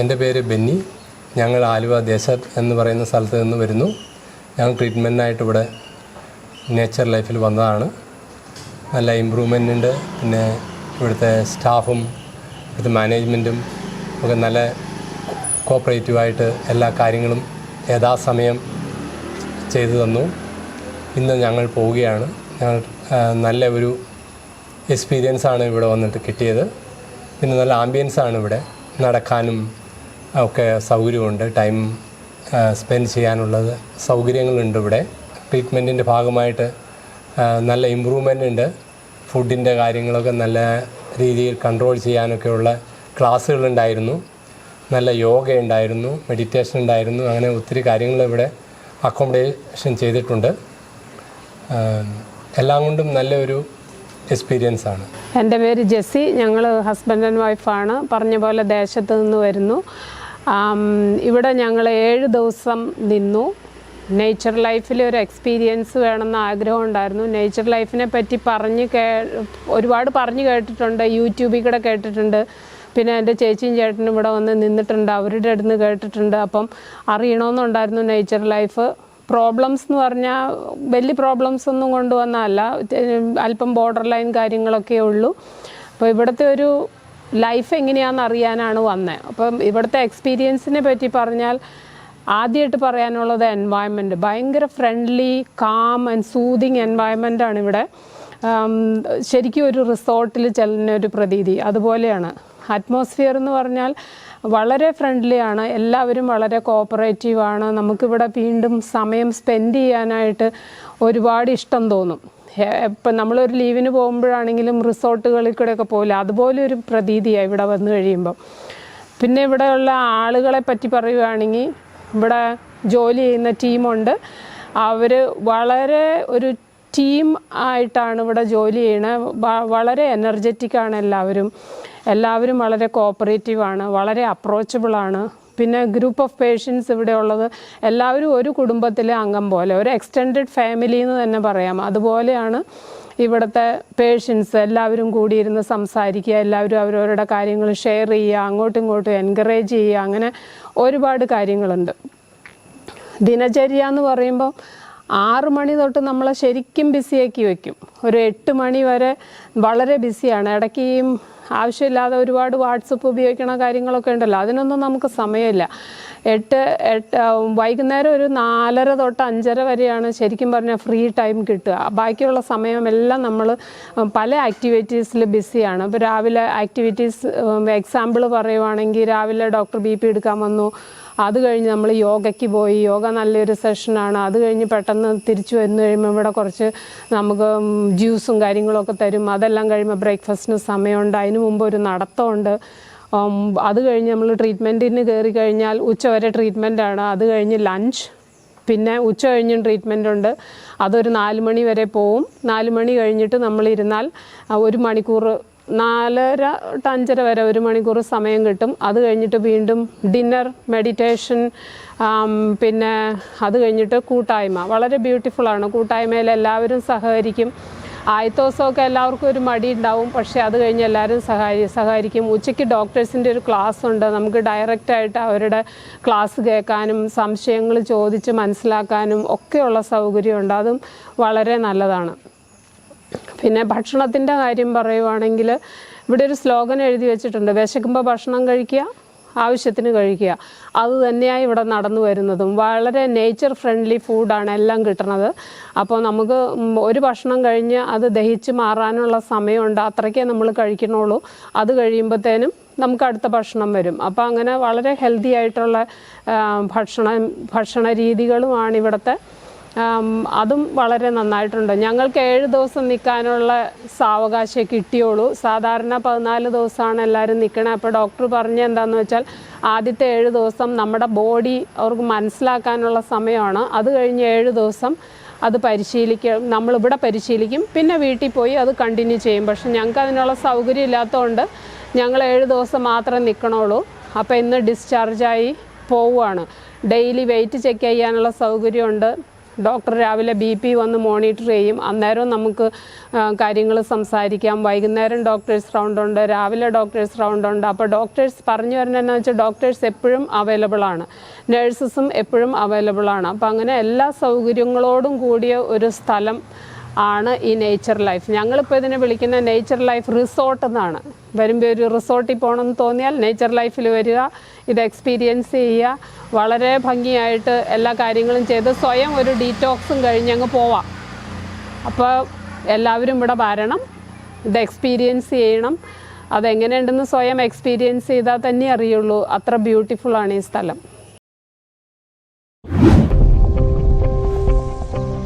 എന്റെ പേര് ബെന്നി. ഞങ്ങൾ ആലുവ ദേശത്ത് എന്ന് പറയുന്ന സ്ഥലത്ത് നിന്ന് വരുന്നു. ഞങ്ങൾ ട്രീറ്റ്മെന്റിനായിട്ട് ഇവിടെ നേച്ചർ ലൈഫിൽ വന്നതാണ്. നല്ല ഇമ്പ്രൂവ്മെന്റ് ഉണ്ട്. പിന്നെ ഇവിടുത്തെ സ്റ്റാഫും ഇവിടുത്തെ മാനേജ്മെന്റും ഒക്കെ നല്ല കോപ്പറേറ്റീവായിട്ട് എല്ലാ കാര്യങ്ങളും യഥാസമയം ചെയ്തു തന്നു. ഇന്ന് ഞങ്ങൾ പോവുകയാണ്. ഞങ്ങൾ നല്ല ഒരു എക്സ്പീരിയൻസാണ് ഇവിടെ വന്നിട്ട് കിട്ടിയത്. പിന്നെ നല്ല ആംബിയൻസാണ് ഇവിടെ നടക്കാനും ഒക്കെ സൗകര്യമുണ്ട്. ടൈം സ്പെൻഡ് ചെയ്യാനുള്ളത് സൗകര്യങ്ങളുണ്ട് ഇവിടെ. ട്രീറ്റ്മെന്റിന്റെ ഭാഗമായിട്ട് നല്ല ഇമ്പ്രൂവ്മെന്റ് ഉണ്ട്. ഫുഡിന്റെ കാര്യങ്ങളൊക്കെ നല്ല രീതിയിൽ കൺട്രോൾ ചെയ്യാനൊക്കെയുള്ള ക്ലാസ്സുകളുണ്ടായിരുന്നു നല്ല യോഗ ഉണ്ടായിരുന്നു മെഡിറ്റേഷൻ ഉണ്ടായിരുന്നു. അങ്ങനെ ഒത്തിരി കാര്യങ്ങൾ ഇവിടെ അക്കോമഡേഷൻ ചെയ്തിട്ടുണ്ട്. എല്ലാം കൊണ്ടും നല്ലൊരു എക്സ്പീരിയൻസ് ആണ്. എന്റെ പേര് ജെസ്സി. ഞങ്ങൾ ഹസ്ബൻഡ് ആൻഡ് വൈഫാണ് പറഞ്ഞ പോലെ ദേശത്ത് നിന്ന് വരുന്നു. ഇവിടെ ഞങ്ങൾ ഏഴ് ദിവസം നിന്നു. നേച്ചർ ലൈഫിൽ ഒരു എക്സ്പീരിയൻസ് വേണമെന്ന് ആഗ്രഹം ഉണ്ടായിരുന്നു. നേച്ചർ ലൈഫിനെ പറ്റി പറഞ്ഞ് കേ ഒരുപാട് പറഞ്ഞു കേട്ടിട്ടുണ്ട്. യൂട്യൂബിൽ കൂടെ കേട്ടിട്ടുണ്ട്. പിന്നെ എന്റെ ചേച്ചിയും ചേട്ടനും ഇവിടെ വന്ന് നിന്നിട്ടുണ്ട്. അവരുടെ അടുത്ത് കേട്ടിട്ടുണ്ട്. അപ്പം അറിയണമെന്നുണ്ടായിരുന്നു നേച്ചർ ലൈഫ് പ്രോബ്ലംസ് എന്ന് പറഞ്ഞാൽ വലിയ പ്രോബ്ലംസ് ഒന്നും കൊണ്ടുവന്നതല്ല. അല്പം ബോർഡർ ലൈൻ കാര്യങ്ങളൊക്കെ ഉള്ളൂ. അപ്പോൾ ഇവിടുത്തെ ഒരു ലൈഫ് എങ്ങനെയാണെന്ന് അറിയാനാണ് വന്നത് അപ്പം ഇവിടുത്തെ എക്സ്പീരിയൻസിനെ പറ്റി പറഞ്ഞാൽ ആദ്യമായിട്ട് പറയാനുള്ളത് എൻവയൺമെന്റ് ഭയങ്കര ഫ്രണ്ട്ലി കാം ആൻഡ് സൂതിങ് ആണ് ഇവിടെ. ശരിക്കും ഒരു റിസോർട്ടിൽ ചെല്ലുന്ന ഒരു പ്രതീതി. അതുപോലെയാണ്. അറ്റ്മോസ്ഫിയർ എന്ന് പറഞ്ഞാൽ വളരെ ഫ്രണ്ട്ലി ആണ്. എല്ലാവരും വളരെ കോപ്പറേറ്റീവ് ആണ്. നമുക്കിവിടെ വീണ്ടും സമയം സ്പെൻഡ് ചെയ്യാനായിട്ട് ഒരുപാട് ഇഷ്ടം തോന്നും. ഇപ്പം നമ്മളൊരു ലീവിന് പോകുമ്പോഴാണെങ്കിലും റിസോർട്ടുകളിൽ കൂടെയൊക്കെ പോകില്ല അതുപോലെ ഒരു പ്രതീതിയാണ് ഇവിടെ വന്നു കഴിയുമ്പം. പിന്നെ ഇവിടെയുള്ള ആളുകളെ പറ്റി പറയുകയാണെങ്കിൽ ഇവിടെ ജോലി ചെയ്യുന്ന ടീമുണ്ട് അവർ വളരെ ഒരു ടീം ആയിട്ടാണ് ഇവിടെ ജോലി ചെയ്യണത് വളരെ എനർജറ്റിക്കാണ് എല്ലാവരും. എല്ലാവരും വളരെ കോപ്പറേറ്റീവ് ആണ് വളരെ അപ്രോച്ചബിൾ ആണ്. പിന്നെ ഗ്രൂപ്പ് ഓഫ് പേഷ്യൻസ് ഇവിടെ ഉള്ളത് എല്ലാവരും ഒരു കുടുംബത്തിലെ അംഗം പോലെ ഒരു എക്സ്റ്റെൻഡഡ് ഫാമിലി എന്ന് തന്നെ പറയാം. അതുപോലെയാണ് ഇവിടുത്തെ പേഷ്യൻസ് എല്ലാവരും കൂടിയിരുന്ന് സംസാരിക്കുക എല്ലാവരും അവരവരുടെ കാര്യങ്ങൾ ഷെയർ ചെയ്യുക അങ്ങോട്ടും ഇങ്ങോട്ടും എൻകറേജ് ചെയ്യുക അങ്ങനെ ഒരുപാട് കാര്യങ്ങളുണ്ട്. ദിനചര്യ എന്ന് പറയുമ്പോൾ ആറ് മണി തൊട്ട് നമ്മളെ ശരിക്കും ബിസിയാക്കി വെക്കും. ഒരു എട്ട് മണി വരെ വളരെ ബിസിയാണ്. ഇടയ്ക്ക് ആവശ്യമില്ലാതെ ഒരുപാട് വാട്സപ്പ് ഉപയോഗിക്കണ കാര്യങ്ങളൊക്കെ ഉണ്ടല്ലോ. അതിനൊന്നും നമുക്ക് സമയമില്ല. എട്ട് എട്ട് വൈകുന്നേരം ഒരു നാലര തൊട്ട് അഞ്ചര വരെയാണ് ശരിക്കും പറഞ്ഞാൽ ഫ്രീ ടൈം കിട്ടുക. ബാക്കിയുള്ള സമയമെല്ലാം നമ്മൾ പല ആക്ടിവിറ്റീസിൽ ബിസിയാണ്. ഇപ്പോൾ രാവിലെ ആക്ടിവിറ്റീസ് എക്സാമ്പിൾ പറയുവാണെങ്കിൽ രാവിലെ ഡോക്ടർ ബി പി എടുക്കാൻ വന്നു. അത് കഴിഞ്ഞ് നമ്മൾ യോഗയ്ക്ക് പോയി. യോഗ നല്ലൊരു സെഷനാണ് അത് കഴിഞ്ഞ് പെട്ടെന്ന് തിരിച്ചു വന്നു കഴിയുമ്പോൾ ഇവിടെ കുറച്ച് നമുക്ക് ജ്യൂസും കാര്യങ്ങളൊക്കെ തരും. അതെല്ലാം കഴിയുമ്പോൾ ബ്രേക്ക്ഫാസ്റ്റിന് സമയമുണ്ട്. അതിന് മുമ്പ് ഒരു നടത്തമുണ്ട്. അത് കഴിഞ്ഞ് നമ്മൾ ട്രീറ്റ്മെന്റിന് കയറി കഴിഞ്ഞാൽ ഉച്ച ഉച്ചവരെ ട്രീറ്റ്മെന്റാണ് അത് കഴിഞ്ഞ് ലഞ്ച് പിന്നെ ഉച്ച കഴിഞ്ഞും ട്രീറ്റ്മെന്റ് ഉണ്ട്. അതൊരു നാല് മണി വരെ പോവും. നാല് മണി കഴിഞ്ഞിട്ട് നമ്മളിരുന്നാൽ ഒരു മണിക്കൂർ നാലര ടു അഞ്ചര വരെ ഒരു മണിക്കൂർ സമയം കിട്ടും. അത് കഴിഞ്ഞിട്ട് വീണ്ടും ഡിന്നർ മെഡിറ്റേഷൻ പിന്നെ അത് കഴിഞ്ഞിട്ട് കൂട്ടായ്മ. വളരെ ബ്യൂട്ടിഫുള്ളാണ് കൂട്ടായ്മയിൽ എല്ലാവരും സഹകരിക്കും. ആയത്തോസമൊക്കെ എല്ലാവർക്കും ഒരു മടി ഉണ്ടാവും. പക്ഷേ അത് കഴിഞ്ഞ് എല്ലാവരും സഹായി സഹകരിക്കും. ഉച്ചയ്ക്ക് ഡോക്ടേഴ്സിന്റെ ഒരു ക്ലാസ് ഉണ്ട്. നമുക്ക് ഡയറക്റ്റായിട്ട് അവരുടെ ക്ലാസ് കേൾക്കാനും സംശയങ്ങൾ ചോദിച്ച് മനസ്സിലാക്കാനും ഒക്കെയുള്ള സൗകര്യമുണ്ട്. അതും വളരെ നല്ലതാണ്. പിന്നെ ഭക്ഷണത്തിന്റെ കാര്യം പറയുവാണെങ്കിൽ ഇവിടെ ഒരു സ്ലോഗൻ എഴുതി വെച്ചിട്ടുണ്ട്. വിശക്കുമ്പോൾ ഭക്ഷണം കഴിക്കുക ആവശ്യത്തിന് കഴിക്കുക. അത് തന്നെയാണ് ഇവിടെ നടന്നു വരുന്നതും. വളരെ നേച്ചർ ഫ്രണ്ട്ലി ഫുഡാണ് എല്ലാം കിട്ടുന്നത്. അപ്പോൾ നമുക്ക് ഒരു ഭക്ഷണം കഴിഞ്ഞ് അത് ദഹിച്ച് മാറാനുള്ള സമയമുണ്ട്. അത്രയ്ക്കേ നമ്മൾ കഴിക്കണുള്ളൂ അത് കഴിയുമ്പോഴത്തേനും നമുക്ക് അടുത്ത ഭക്ഷണം വരും. അപ്പോൾ അങ്ങനെ വളരെ ഹെൽത്തി ആയിട്ടുള്ള ഭക്ഷണ ഭക്ഷണം രീതികളുമാണ് ഇവിടുത്തെ അതും വളരെ നന്നായിട്ടുണ്ട്. ഞങ്ങൾക്ക് ഏഴ് ദിവസം നിൽക്കാനുള്ള സാവകാശം കിട്ടിയുള്ളൂ. സാധാരണ പതിനാല് ദിവസമാണ് എല്ലാവരും നിൽക്കണേ അപ്പോൾ ഡോക്ടർ പറഞ്ഞ എന്താണെന്ന് വെച്ചാൽ ആദ്യത്തെ ഏഴ് ദിവസം നമ്മുടെ ബോഡി അവർക്ക് മനസ്സിലാക്കാനുള്ള സമയമാണ്. അത് കഴിഞ്ഞ് ഏഴ് ദിവസം അത് പരിശീലിക്കും നമ്മളിവിടെ പരിശീലിക്കും. പിന്നെ വീട്ടിൽ പോയി അത് കണ്ടിന്യൂ ചെയ്യും. പക്ഷെ ഞങ്ങൾക്ക് അതിനുള്ള സൗകര്യം ഇല്ലാത്തതുകൊണ്ട് ഞങ്ങൾ ഏഴ് ദിവസം മാത്രമേ നിൽക്കണുള്ളൂ. അപ്പോൾ ഇന്ന് ഡിസ്ചാർജായി പോവുകയാണ്. ഡെയിലി വെയിറ്റ് ചെക്ക് ചെയ്യാനുള്ള സൗകര്യമുണ്ട്. ഡോക്ടർ രാവിലെ ബി പി വന്ന് മോണിറ്റർ ചെയ്യും. അന്നേരം നമുക്ക് കാര്യങ്ങൾ സംസാരിക്കാം. വൈകുന്നേരം ഡോക്ടേഴ്സ് റൗണ്ട് ഉണ്ട് രാവിലെ ഡോക്ടേഴ്സ് റൗണ്ട് ഉണ്ട്. അപ്പോൾ ഡോക്ടേഴ്സ് പറഞ്ഞു വരുന്നതെന്ന് വെച്ചാൽ ഡോക്ടേഴ്സ് എപ്പോഴും അവൈലബിൾ ആണ്. നഴ്സസും എപ്പോഴും അവൈലബിൾ ആണ്. അപ്പോൾ അങ്ങനെ എല്ലാ സൗകര്യങ്ങളോടും കൂടിയ ഒരു സ്ഥലം ആണ് ഈ നേച്ചർ ലൈഫ് ഞങ്ങളിപ്പോൾ ഇതിനെ വിളിക്കുന്ന നേച്ചർ ലൈഫ് റിസോർട്ട് എന്നാണ്. വരുമ്പോൾ ഒരു റിസോർട്ടിൽ പോകണമെന്ന് തോന്നിയാൽ നേച്ചർ ലൈഫിൽ വരിക ഇത് എക്സ്പീരിയൻസ് ചെയ്യുക വളരെ ഭംഗിയായിട്ട് എല്ലാ കാര്യങ്ങളും ചെയ്ത് സ്വയം ഒരു ഡീറ്റോക്സും കഴിഞ്ഞ് അങ്ങ് പോവാം. അപ്പോൾ എല്ലാവരും ഇവിടെ വരണം ഇത് എക്സ്പീരിയൻസ് ചെയ്യണം. അതെങ്ങനെയുണ്ടെന്ന് സ്വയം എക്സ്പീരിയൻസ് ചെയ്താൽ തന്നെ അറിയുള്ളൂ. അത്ര ബ്യൂട്ടിഫുള്ളാണ് ഈ സ്ഥലം.